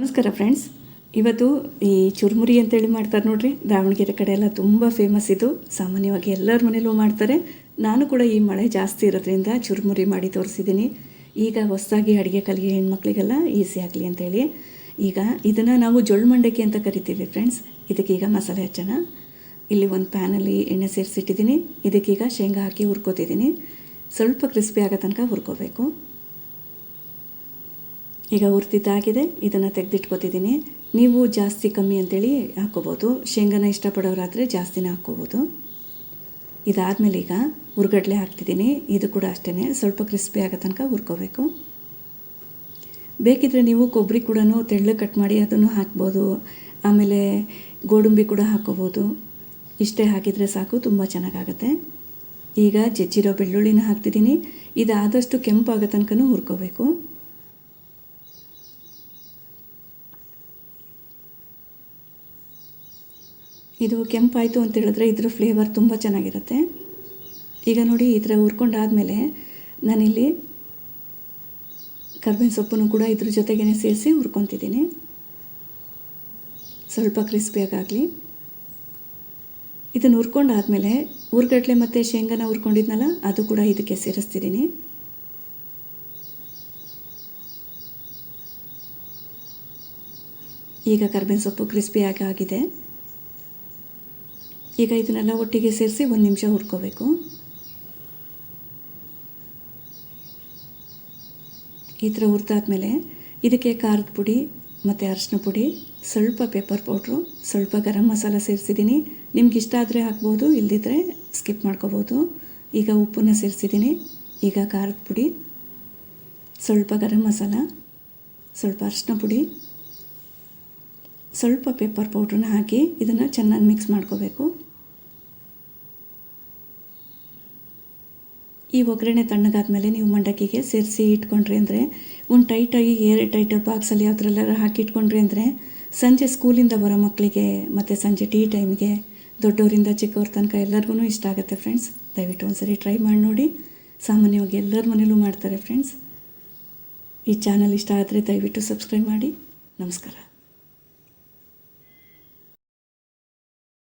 ನಮಸ್ಕಾರ ಫ್ರೆಂಡ್ಸ್ ಇವತ್ತು ಈ ಚುರುಮುರಿ ಅಂತೇಳಿ ಮಾಡ್ತಾರೆ ನೋಡ್ರಿ. ದಾವಣಗೆರೆ ಕಡೆ ಎಲ್ಲ ತುಂಬ ಫೇಮಸ್ ಇದು. ಸಾಮಾನ್ಯವಾಗಿ ಎಲ್ಲರ ಮನೇಲೂ ಮಾಡ್ತಾರೆ. ನಾನು ಕೂಡ ಈ ಮಳೆ ಜಾಸ್ತಿ ಇರೋದ್ರಿಂದ ಚುರುಮುರಿ ಮಾಡಿ ತೋರಿಸಿದ್ದೀನಿ. ಈಗ ಹೊಸದಾಗಿ ಅಡುಗೆ ಕಲಿಗೆ ಹೆಣ್ಮಕ್ಳಿಗೆಲ್ಲ ಈಸಿ ಆಗಲಿ ಅಂತೇಳಿ. ಈಗ ಇದನ್ನು ನಾವು ಜೊಳ್ಳು ಮಂಡಕ್ಕಿ ಅಂತ ಕರಿತೀವಿ ಫ್ರೆಂಡ್ಸ್ ಇದಕ್ಕೀಗ ಮಸಾಲೆ ಹಚ್ಚೋಣ. ಇಲ್ಲಿ ಒಂದು ಪ್ಯಾನಲ್ಲಿ ಎಣ್ಣೆ ಸೇರಿಸಿಟ್ಟಿದ್ದೀನಿ. ಇದಕ್ಕೀಗ ಶೇಂಗಾ ಹಾಕಿ ಹುರ್ಕೋತಿದ್ದೀನಿ. ಸ್ವಲ್ಪ ಕ್ರಿಸ್ಪಿ ಆಗೋ ತನಕ ಹುರ್ಕೋಬೇಕು. ಈಗ ಹುರಿದಿದ್ದಾಗಿದೆ. ಇದನ್ನು ತೆಗೆದಿಟ್ಕೋತಿದ್ದೀನಿ ನೀವು ಜಾಸ್ತಿ ಕಮ್ಮಿ ಅಂತೇಳಿ ಹಾಕ್ಕೋಬೋದು ಶೇಂಗಾನ ಇಷ್ಟಪಡೋರಾದರೆ ಜಾಸ್ತಿನೇ ಹಾಕ್ಕೋಬೋದು ಇದಾದಮೇಲೆ ಈಗ ಹುರ್ಗಡ್ಲೆ ಹಾಕ್ತಿದ್ದೀನಿ ಇದು ಕೂಡ ಅಷ್ಟೇ ಸ್ವಲ್ಪ ಕ್ರಿಸ್ಪಿ ಆಗೋ ತನಕ ಹುರ್ಕೋಬೇಕು. ಬೇಕಿದ್ರೆ ನೀವು ಕೊಬ್ಬರಿ ಕೂಡ ತೆಳ್ಳು ಕಟ್ ಮಾಡಿ ಅದನ್ನು ಹಾಕ್ಬೋದು. ಆಮೇಲೆ ಗೋಡಂಬಿ ಕೂಡ ಹಾಕ್ಕೋಬೋದು ಇಷ್ಟೇ ಹಾಕಿದರೆ ಸಾಕು, ತುಂಬ ಚೆನ್ನಾಗಾಗತ್ತೆ. ಈಗ ಜಜ್ಜಿರೋ ಬೆಳ್ಳುಳ್ಳಿನ ಹಾಕ್ತಿದ್ದೀನಿ ಇದಾದಷ್ಟು ಕೆಂಪಾಗೋ ತನಕನೂ ಹುರ್ಕೋಬೇಕು. ಇದು ಕೆಂಪಾಯಿತು ಅಂತ ಹೇಳಿದ್ರೆ ಇದ್ರ ಫ್ಲೇವರ್ ತುಂಬ ಚೆನ್ನಾಗಿರುತ್ತೆ. ಈಗ ನೋಡಿ ಈ ಥರ ಹುರ್ಕೊಂಡಾದಮೇಲೆ ನಾನಿಲ್ಲಿ ಕರ್ಬೇವಿನ ಸೊಪ್ಪನ್ನು ಕೂಡ ಇದ್ರ ಜೊತೆಗೇ ಸೇರಿಸಿ ಹುರ್ಕೊತಿದ್ದೀನಿ. ಸ್ವಲ್ಪ ಕ್ರಿಸ್ಪಿಯಾಗಲಿ ಇದನ್ನು ಹುರ್ಕೊಂಡಾದಮೇಲೆ ಹುರ್ಗಡ್ಲೆ ಮತ್ತು ಶೇಂಗಾನ ಹುರ್ಕೊಂಡಿದ್ನಲ್ಲ, ಅದು ಕೂಡ ಇದಕ್ಕೆ ಸೇರಿಸ್ತಿದ್ದೀನಿ. ಈಗ ಕರ್ಬೇವಿನ ಸೊಪ್ಪು ಕ್ರಿಸ್ಪಿಯಾಗಿ ಆಗಿದೆ ಈಗ ಇದನ್ನೆಲ್ಲ ಒಟ್ಟಿಗೆ ಸೇರಿಸಿ ಒಂದು ನಿಮಿಷ ಹುರ್ಕೋಬೇಕು. ಈ ಥರ ಹುರಿದಾದ್ಮೇಲೆ ಇದಕ್ಕೆ ಖಾರದ ಪುಡಿ, ಮತ್ತು ಅರಶಿನ ಪುಡಿ, ಸ್ವಲ್ಪ ಪೇಪರ್ ಪೌಡ್ರು ಸ್ವಲ್ಪ ಗರಂ ಮಸಾಲ ಸೇರಿಸಿದ್ದೀನಿ. ನಿಮ್ಗೆ ಇಷ್ಟ ಆದರೆ ಹಾಕ್ಬೋದು ಇಲ್ಲದಿದ್ದರೆ ಸ್ಕಿಪ್ ಮಾಡ್ಕೋಬೋದು. ಈಗ ಉಪ್ಪನ್ನು ಸೇರಿಸಿದ್ದೀನಿ. ಈಗ ಖಾರದ ಪುಡಿ, ಸ್ವಲ್ಪ ಗರಂ ಮಸಾಲ, ಸ್ವಲ್ಪ ಅರಶಿನ ಪುಡಿ, ಸ್ವಲ್ಪ ಪೇಪರ್ ಪೌಡ್ರನ್ನ ಹಾಕಿ ಇದನ್ನು ಚೆನ್ನಾಗಿ ಮಿಕ್ಸ್ ಮಾಡ್ಕೋಬೇಕು. ಈ ಒಗ್ಗರಣೆ ತಣ್ಣಗಾದ್ಮೇಲೆ ನೀವು ಮಂಡಕ್ಕಿಗೆ ಸೇರಿಸಿ ಇಟ್ಕೊಂಡ್ರಿ ಅಂದರೆ, ಒಂದು ಟೈಟಾಗಿ ಏರ್ ಟೈಟ್ ಬಾಕ್ಸಲ್ಲಿ ಯಾವುದ್ರಲ್ಲಾರ ಹಾಕಿ ಇಟ್ಕೊಂಡ್ರಿ ಅಂದರೆ, ಸಂಜೆ ಸ್ಕೂಲಿಂದ ಬರೋ ಮಕ್ಕಳಿಗೆ ಮತ್ತು ಸಂಜೆ ಟೀ ಟೈಮ್ಗೆ ದೊಡ್ಡವರಿಂದ ಚಿಕ್ಕವ್ರ ತನಕ ಎಲ್ಲರಿಗೂ ಇಷ್ಟ ಆಗುತ್ತೆ ಫ್ರೆಂಡ್ಸ್ ದಯವಿಟ್ಟು ಒಂದ್ಸರಿ ಟ್ರೈ ಮಾಡಿ ನೋಡಿ. ಸಾಮಾನ್ಯವಾಗಿ ಎಲ್ಲರ ಮನೇಲೂ ಮಾಡ್ತಾರೆ ಫ್ರೆಂಡ್ಸ್ ಈ ಚಾನಲ್ ಇಷ್ಟ ಆದರೆ ದಯವಿಟ್ಟು ಸಬ್ಸ್ಕ್ರೈಬ್ ಮಾಡಿ. ನಮಸ್ಕಾರ.